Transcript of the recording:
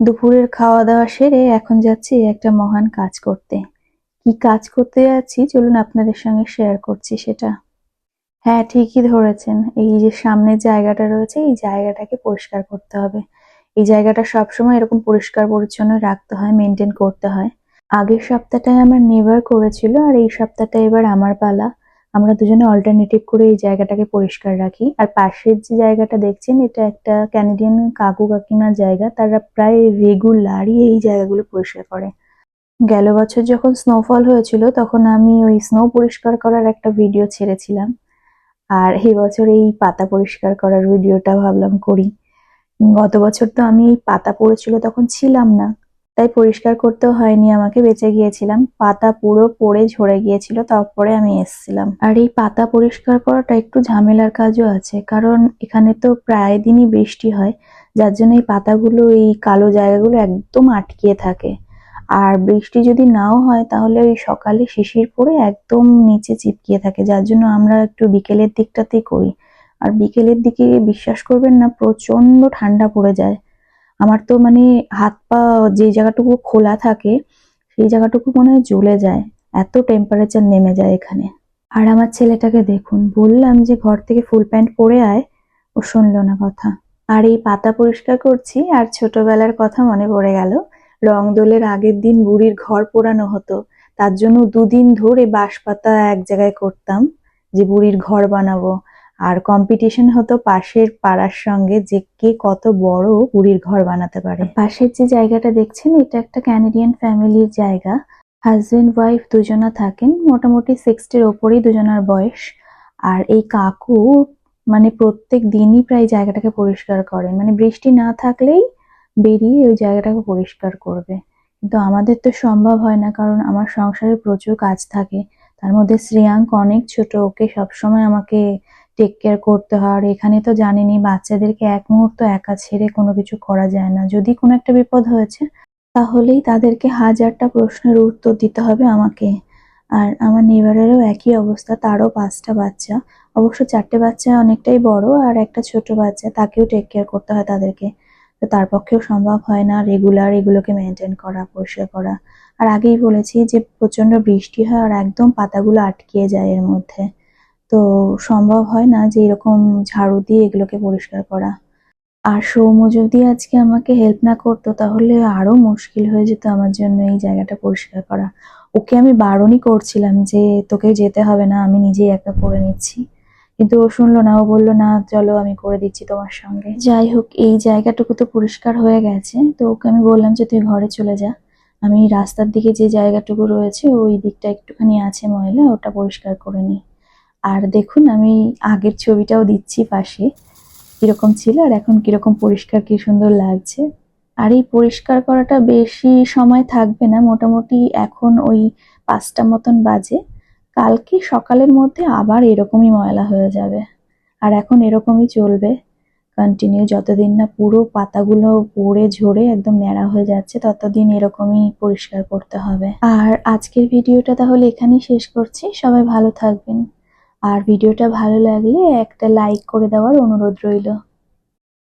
দুপুরের খাওয়া দাওয়া সেরে এখন যাচ্ছি একটা মহান কাজ করতে। কি কাজ করতে যাচ্ছি? চলুন আপনাদের সঙ্গে শেয়ার করছি সেটা। হ্যাঁ ঠিকই ধরেছেন। এই যে সামনের জায়গাটা রয়েছে, এই জায়গাটাকে পরিষ্কার করতে হবে। এই জায়গাটা সবসময় এরকম পরিষ্কার পরিচ্ছন্ন রাখতে হয় মেনটেন করতে হয়। আগের সপ্তাহটায় আমার নেভার করেছিল আর এই সপ্তাহটা এবার আমার পালা। আমরা দুজনে অল্টারনেটিভ করে এই জায়গাটাকে পরিষ্কার রাখি। আর পাশের যে জায়গাটা দেখছেন, এটা একটা ক্যানাডিয়ান কাকু কাকিমার জায়গা। তারা প্রায় রেগুলারই এই জায়গাগুলো পরিষ্কার করে। গেল বছর যখন স্নোফল হয়েছিল, তখন আমি ওই স্নো পরিষ্কার করার একটা ভিডিও ছেড়েছিলাম। আর এই বছর এই পাতা পরিষ্কার করার ভিডিওটা ভাবলাম করি। গত বছর তো আমি এই পাতা পড়েছিল, তখন ছিলাম না। তাই পরিষ্কার করতেও হয়নি, আমাকে বেঁচে গিয়েছিলাম। পাতা পুরো পড়ে ঝরে গিয়েছিল, তারপরে আমি এসেছিলাম। আর এই পাতা পরিষ্কার করাটা একটু ঝামেলার কাজও আছে, কারণ এখানে তো প্রায় দিনই বৃষ্টি হয়, যার জন্য এই পাতাগুলো, এই কালো জায়গাগুলো একদম আটকিয়ে থাকে। আর বৃষ্টি যদি নাও হয়, তাহলে ওই সকালে শিশির পড়ে একদম নিচে চিপকিয়ে থাকে, যার জন্য আমরা একটু বিকেলের দিকটাতেই করি। আর বিকেলের দিকে বিশ্বাস করবেন না প্রচণ্ড ঠান্ডা পড়ে যায়। আমার তো মানে হাত পা যে জায়গাটুকু খোলা থাকে, সেই জায়গাটুকু মনে হয় জ্বলে যায়, এত টেম্পারেচার নেমে যায় এখানে। আর আমার ছেলেটাকে দেখুন, বললাম যে ঘর থেকে ফুল প্যান্ট পরে আয়, ও শুনলো না কথা। আর এই পাতা পরিষ্কার করছি, আর ছোটবেলার কথা মনে পড়ে গেল। রং দোলের আগের দিন বুড়ির ঘর পোড়ানো হতো, তার জন্য দুদিন ধরে বাঁশ পাতা এক জায়গায় করতাম, যে বুড়ির ঘর বানাবো। আর কম্পিটিশন হতো পাশের পাড়ার সঙ্গে যে কে কত বড় বুড়ির ঘর বানাতে পারে। পাশের যে জায়গাটা দেখছেন, এটা একটা ক্যানাডিয়ান ফ্যামিলির জায়গা। হাজবেন্ড ওয়াইফ দুজনা থাকেন, মোটামুটি সিক্সটির ওপরেই দুজনার বয়স। আর এই কাকু মানে প্রত্যেক দিনই প্রায় জায়গাটাকে পরিষ্কার করেন। মানে বৃষ্টি না থাকলেই বেরিয়ে ওই জায়গাটাকে পরিষ্কার করবে। কিন্তু আমাদের তো সম্ভব হয় না, কারণ আমার সংসারে প্রচুর কাজ থাকে। তার মধ্যে শ্রেয়াঙ্ক অনেক ছোট, ওকে সবসময় আমাকে টেক কেয়ার করতে হয়। আর এখানে তো জানেনই বাচ্চাদেরকে এক মুহূর্ত একা ছেড়ে কোনো কিছু করা যায় না। যদি কোনো একটা বিপদ হয়েছে, তাহলেই তাদেরকে হাজারটা প্রশ্নের উত্তর দিতে হবে আমাকে। আর আমার নেবারেরও একই অবস্থা, তারও পাঁচটা বাচ্চা। অবশ্য চারটে বাচ্চা অনেকটাই বড় আর একটা ছোট বাচ্চা, তাকেও টেক কেয়ার করতে হয় তাদেরকে। তো তার পক্ষেও সম্ভব হয় না রেগুলার এগুলোকে মেনটেন করা, পরিষ্কার করা। আর আগেই বলেছি যে প্রচণ্ড বৃষ্টি হয় আর একদম পাতাগুলো আটকিয়ে যায় এর মধ্যে। তো সম্ভব হয় না যে এরকম ঝাড়ু দিয়ে এগুলোকে পরিষ্কার করা। আর সৌম্য যদি আজকে আমাকে হেল্প না করতো, তাহলে আরও মুশকিল হয়ে যেত আমার জন্য এই জায়গাটা পরিষ্কার করা। ওকে আমি বারণই করছিলাম যে তোকে যেতে হবে না, আমি নিজেই একা করে নিচ্ছি। কিন্তু ও শুনলো না, ও বলল, না, চলো আমি করে দিচ্ছি তোমার সঙ্গে। যাই হোক, এই জায়গাটুকু তো পরিষ্কার হয়ে গেছে। তো ওকে আমি বললাম যে, তুই ঘরে চলে যা। আমি রাস্তার দিকে যে জায়গাটুকু রয়েছে, ওই দিকটা একটুখানি আছে ময়লা, ওটা পরিষ্কার করে নিই আর দেখুন, আমি আগের ছবিটাও দিচ্ছি পাশে। কীরকম ছিল আর এখন কীরকম পরিষ্কার, কি সুন্দর লাগছে। আর এই পরিষ্কার করাটা বেশি সময় থাকবে না, মোটামুটি এখন ওই পাঁচটা মতন বাজে। কালকে সকালের মধ্যে আবার এরকমই ময়লা হয়ে যাবে। আর এখন এরকমই চলবে। কন্টিনিউ যতদিন না পুরো পাতাগুলো পড়ে ঝরে একদম ন্যাড়া হয়ে যাচ্ছে, ততদিন এরকমই পরিষ্কার করতে হবে। আর আজকের ভিডিওটা তাহলে এখানেই শেষ করছি। সবাই ভালো থাকবেন। আর ভিডিওটা ভালো লাগলে একটা লাইক করে দেওয়ার অনুরোধ রইল।